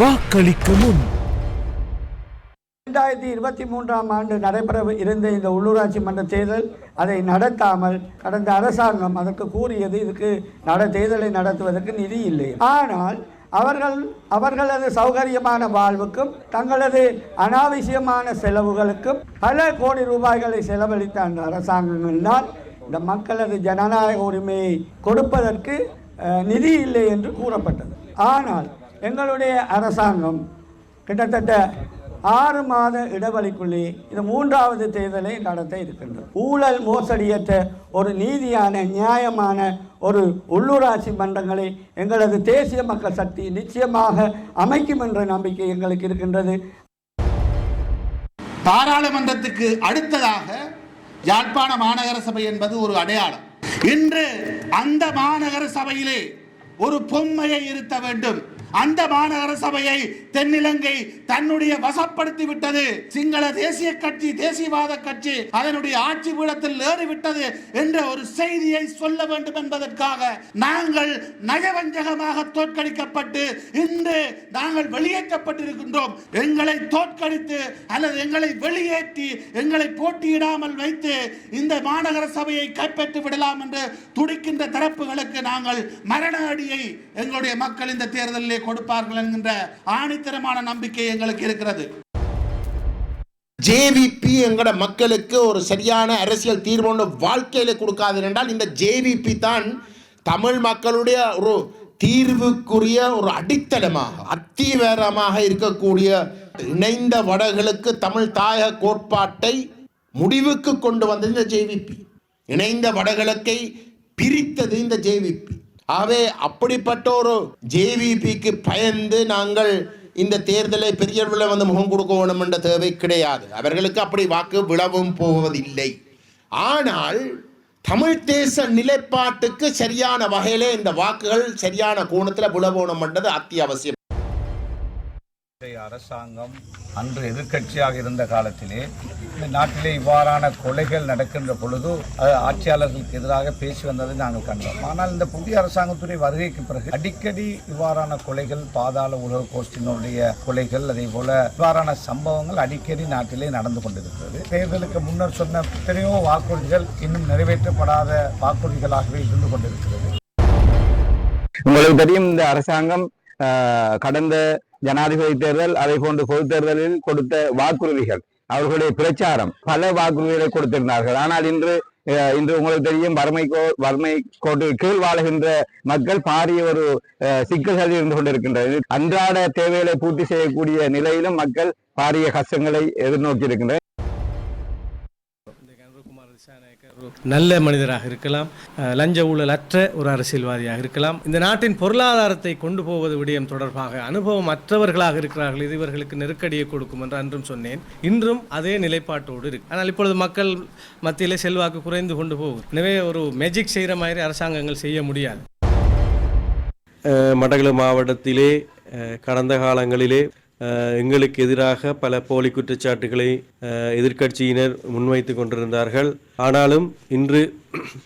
வாக்களிக்க முன். இரண்டாயிரத்தி இருபத்தி மூன்றாம் ஆண்டு நடைபெற இருந்த இந்த உள்ளூராட்சி மன்ற தேர்தல் அதை நடத்தாமல் கடந்த அரசாங்கம் அதற்கு கூறியது இதுக்கு நட தேர்தலை நடத்துவதற்கு நிதி இல்லை. ஆனால் அவர்கள் அவர்களது சௌகரியமான வாழ்வுக்கும் தங்களது அனாவசியமான செலவுகளுக்கும் பல கோடி ரூபாய்களை செலவழித்த அந்த அரசாங்கங்கள்தான் இந்த மக்களது ஜனநாயக உரிமையை கொடுப்பதற்கு நிதி இல்லை என்று கூறப்பட்டது. ஆனால் எங்களுடைய அரசாங்கம் கிட்டத்தட்ட ஆறு மாத இடைவெளிக்குள்ளே இந்த மூன்றாவது தேர்தலை நடத்த இருக்கின்றது. ஊழல் மோசடியற்ற ஒரு நீதியான நியாயமான ஒரு உள்ளூராட்சி மன்றங்களை எங்களது தேசிய மக்கள் சக்தி நிச்சயமாக அமைக்கும் என்ற நம்பிக்கை எங்களுக்கு இருக்கின்றது. பாராளுமன்றத்துக்கு அடுத்ததாக யாழ்ப்பாண மாநகர சபை என்பது ஒரு அடையாளம். இன்று அந்த மாநகர சபையிலே ஒரு பொம்மையை இருத்த வேண்டும். அந்த மாநகர சபையை தென்னிலங்கை தன்னுடைய வசப்படுத்தி விட்டது சிங்கள தேசிய கட்சி தேசியவாத கட்சி அதனுடைய ஆட்சி பீடத்தில் ஏறிவிட்டது என்ற ஒரு செய்தியை சொல்ல வேண்டும் என்பதற்காக நாங்கள் நயவஞ்சகமாக தோற்கடிக்கப்பட்டு இன்று நாங்கள் வெளியேற்றப்பட்டிருக்கின்றோம். எங்களை தோற்கடித்து அல்லது எங்களை வெளியேற்றி எங்களை போட்டியிடாமல் வைத்து இந்த மாநகர சபையை கைப்பற்றி விடலாம் என்று துடிக்கின்ற தரப்புகளுக்கு நாங்கள் மரண அடியை எங்களுடைய மக்கள் இந்த தேர்தலில் கொடுப்பார்கள் என்கின்ற ஆணித்தரமான நம்பிக்கை எங்களுக்கு இருக்கிறது. ஜேவிபி எங்கட மக்களுக்கு ஒரு சரியான அரசியல் தீர்வு ஒன்று வாழ்க்கையில கொடுக்காது என்றால் இந்த ஜேவிபி தான் தமிழ் மக்களுடைய ஒரு தீர்வுக்குரிய ஒரு அடித்தளமாக அத்திவேரமாக இருக்கக்கூடிய இணைந்த வடகளுக்கு தமிழ் தாயக கோட்பாட்டை முடிவுக்கு கொண்டு வந்தது இந்த ஜேவிபி இணைந்த வடகிழக்கை பிரித்தது இந்த ஜேவிபி ஆகவே அப்படிப்பட்ட ஒரு ஜேவிபிக்கு பயந்து நாங்கள் இந்த தேர்தலை பெரிய வந்து முகம் கொடுக்க வேணும் என்ற தேவை கிடையாது. அவர்களுக்கு அப்படி வாக்கு விழவும் போவதில்லை. ஆனால் தமிழ் தேச நிலைப்பாட்டுக்கு சரியான வகையிலே இந்த வாக்குகள் சரியான கோணத்தில் விழ வேணும்ன்றது அத்தியாவசியம். இன்றைய அரசாங்கம் அன்று எதிர்க்கட்சியாக இருந்த காலத்திலே இந்த நாட்டிலே இவ்வாறான கொலைகள் நடக்கின்ற பொழுது ஆட்சியாளர்களுக்கு எதிராக பேசி வந்ததை நாங்கள் கண்டோம். ஆனால் இந்த புதிய அரசாங்கத்துடைய வருகைக்கு பிறகு அடிக்கடி இவ்வாறான கொலைகள் பாதாள உலக கோஷ்டினுடைய கொலைகள் அதே போல இவ்வாறான சம்பவங்கள் அடிக்கடி நாட்டிலே நடந்து கொண்டிருக்கிறது. தேர்தலுக்கு முன்னர் சொன்ன எத்தனையோ வாக்குறுதிகள் இன்னும் நிறைவேற்றப்படாத வாக்குறுதிகளாகவே இருந்து கொண்டிருக்கிறது. உங்களுக்கு தெரியும் இந்த அரசாங்கம் ஆஹ், கடந்த ஜனாதிபதி தேர்தல் அதை போன்று பொது தேர்தலில் கொடுத்த வாக்குறுதிகள் அவர்களுடைய பிரச்சாரம் பல வாக்குறுதிகளை கொடுத்திருந்தார்கள். ஆனால் இன்று இன்று உங்களுக்கு தெரியும் வறுமை கோ வறுமை கோட்டு கீழ் வாழுகின்ற மக்கள் பாரிய ஒரு ஆஹ், சிக்கல்களில் இருந்து கொண்டிருக்கின்றது அன்றாட தேவைகளை பூர்த்தி செய்யக்கூடிய நிலையிலும் மக்கள் பாரிய கஷ்டங்களை எதிர்நோக்கி இருக்கின்றனர் நல்ல மனிதராக இருக்கலாம். லஞ்ச ஊழல் அற்ற ஒரு அரசியல்வாதியாக இருக்கலாம். இந்த நாட்டின் பொருளாதாரத்தை கொண்டு போவது விடயம் தொடர்பாக அனுபவம் அற்றவர்களாக இருக்கிறார்கள். இது இவர்களுக்கு நெருக்கடியை கொடுக்கும் என்று அன்றும் சொன்னேன். இன்றும் அதே நிலைப்பாட்டோடு இருக்கு. ஆனால் இப்பொழுது மக்கள் மத்தியிலே செல்வாக்கு குறைந்து கொண்டு போகும் எனவே ஒரு மேஜிக் செய்கிற மாதிரி அரசாங்கங்கள் செய்ய முடியாது. மடகளு மாவட்டத்திலே கடந்த காலங்களிலே எங்களுக்கு எதிராக பல போலி குற்றச்சாட்டுகளை எதிர்க்கட்சியினர் முன்வைத்து கொண்டிருந்தார்கள். ஆனாலும் இன்று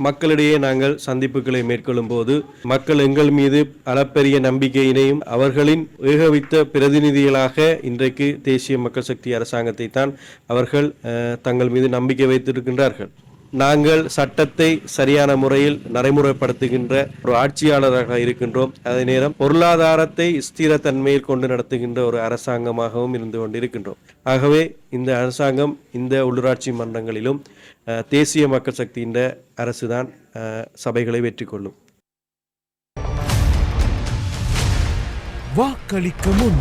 மக்களிடையே நாங்கள் சந்திப்புகளை மேற்கொள்ளும் போது மக்கள் எங்கள் மீது அளப்பெரிய நம்பிக்கையினையும் அவர்களின் ஏகவித்த பிரதிநிதிகளாக இன்றைக்கு தேசிய மக்கள் சக்தி அரசாங்கத்தை தான் அவர்கள் தங்கள் மீது நம்பிக்கை வைத்திருக்கின்றார்கள். நாங்கள் சட்டத்தை சரியான முறையில் நடைமுறைப்படுத்துகின்ற ஒரு ஆட்சியாளராக இருக்கின்றோம். அதே நேரம் பொருளாதாரத்தை ஸ்திரத்தன்மையில் கொண்டு நடத்துகின்ற ஒரு அரசாங்கமாகவும் இருந்து கொண்டிருக்கின்றோம். ஆகவே இந்த அரசாங்கம் இந்த உள்ளூராட்சி மன்றங்களிலும் தேசிய மக்கள் சக்தியின் அரசுதான் சபைகளை வெற்றி கொள்ளும் வாக்களிக்க முன்